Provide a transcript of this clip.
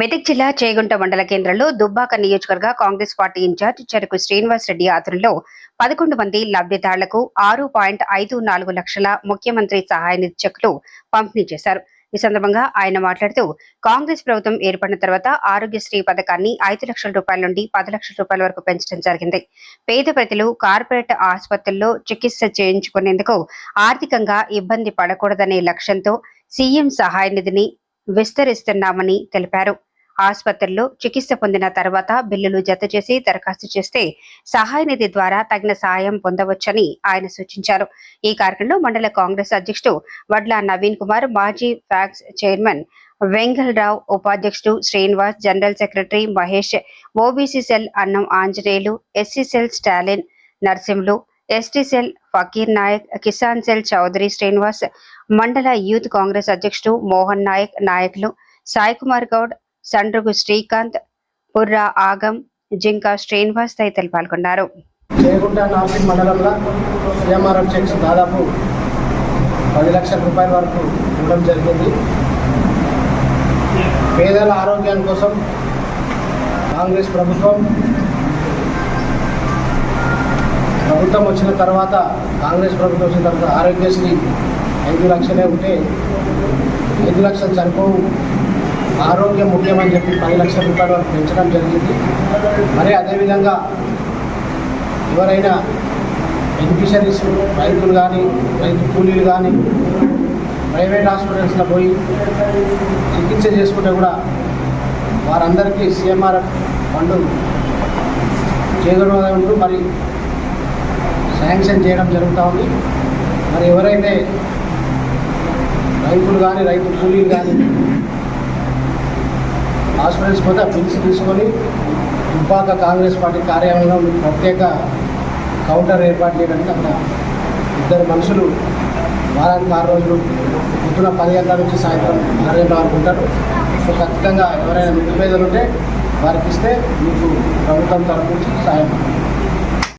మెదక్ జిల్లా చేగుంట మండల కేంద్రంలో దుబ్బాక నియోజకవర్గ కాంగ్రెస్ పార్టీ ఇన్ఛార్జ్ చెరుకు శ్రీనివాస్ రెడ్డి ఆధ్వర్యంలో పదకొండు మంది లబ్ధిదారులకు ఆరు పాయింట్ ఐదు నాలుగు లక్షల ముఖ్యమంత్రి సహాయ నిధి చెక్కులు పంపిణీ చేశారు. ఈ సందర్భంగా ఆయన మాట్లాడుతూ కాంగ్రెస్ ప్రభుత్వం ఏర్పడిన తర్వాత ఆరోగ్యశ్రీ పథకాన్ని ఐదు లక్షల రూపాయల నుండి పది లక్షల రూపాయల వరకు పెంచడం జరిగింది. పేద ప్రజలు కార్పొరేట్ ఆసుపత్రుల్లో చికిత్స చేయించుకునేందుకు ఆర్థికంగా ఇబ్బంది పడకూడదనే లక్ష్యంతో సీఎం సహాయ నిధిని విస్తరిస్తున్నామని తెలిపారు. ఆసుపత్రుల్లో చికిత్స పొందిన తర్వాత బిల్లులు జత చేసి దరఖాస్తు చేస్తే సహాయ నిధి ద్వారా తగిన సహాయం పొందవచ్చని ఆయన సూచించారు. ఈ కార్యక్రమంలో మండల కాంగ్రెస్ అధ్యక్షుడు వడ్ల నవీన్ కుమార్ మాజీ ఫ్యాక్స్ చైర్మన్ వెంగళరావు ఉపాధ్యక్షుడు Srinivas general secretary Mahesh OBC cell Annam Anjaneyulu SC cell Stalin Narsimhulu ST cell Fakir Nayak Kisan cell Chowdary Srinivas మండల యూత్ కాంగ్రెస్ అధ్యక్షుడు మోహన్ నాయక్ నాయకులు సాయి కుమార్ గౌడ్ సండ్రుగు శ్రీకాంత్ పుర్రా ఆగం జింక శ్రీనివాస్ తదితరులు పాల్గొన్నారు. చేగుంట నార్సింగ్ మండలంలో చెక్స్ దాదాపు పది లక్షల రూపాయల వరకు ఇవ్వడం జరిగింది. పేదల ఆరోగ్యం కోసం కాంగ్రెస్ ప్రభుత్వం ప్రభుత్వం వచ్చిన తర్వాత కాంగ్రెస్ ప్రభుత్వం వచ్చిన తర్వాత ఆరోగ్యశ్రీ ఐదు లక్షలే ఉంటే ఐదు లక్షలు సరిపోవు. ఆరోగ్యం ముఖ్యమని చెప్పి పది లక్షల రూపాయల వరకు పెంచడం జరిగింది. మరి అదేవిధంగా ఎవరైనా బెనిఫిషరీస్ రైతులు కానీ రైతు కూలీలు కానీ ప్రైవేట్ హాస్పిటల్స్లో పోయి చికిత్స చేసుకుంటే కూడా వారందరికీ సీఎంఆర్ఎఫ్ ఫండ్ చేయడం ఉంటూ మరి శాంక్షన్ చేయడం జరుగుతూ ఉంది. మరి ఎవరైతే రైతులు కానీ రైతు కూలీలు కానీ హాస్పిటల్స్ పోతే ఆ పిలిచి తీసుకొని దుబ్బాక కాంగ్రెస్ పార్టీ కార్యాలయంలో ప్రత్యేక కౌంటర్ ఏర్పాటు చేయడానికి అక్కడ ఇద్దరు మనుషులు వారానికి ఆరు రోజులు పొద్దున పది గంటల నుంచి సాయంత్రం ఆరు గంటల వరకు ఉంటారు. సో ఖచ్చితంగా ఎవరైనా నిరుపేదలు ఉంటే వారికి ఇస్తే మీకు ప్రభుత్వం తరఫు నుంచి సాయం.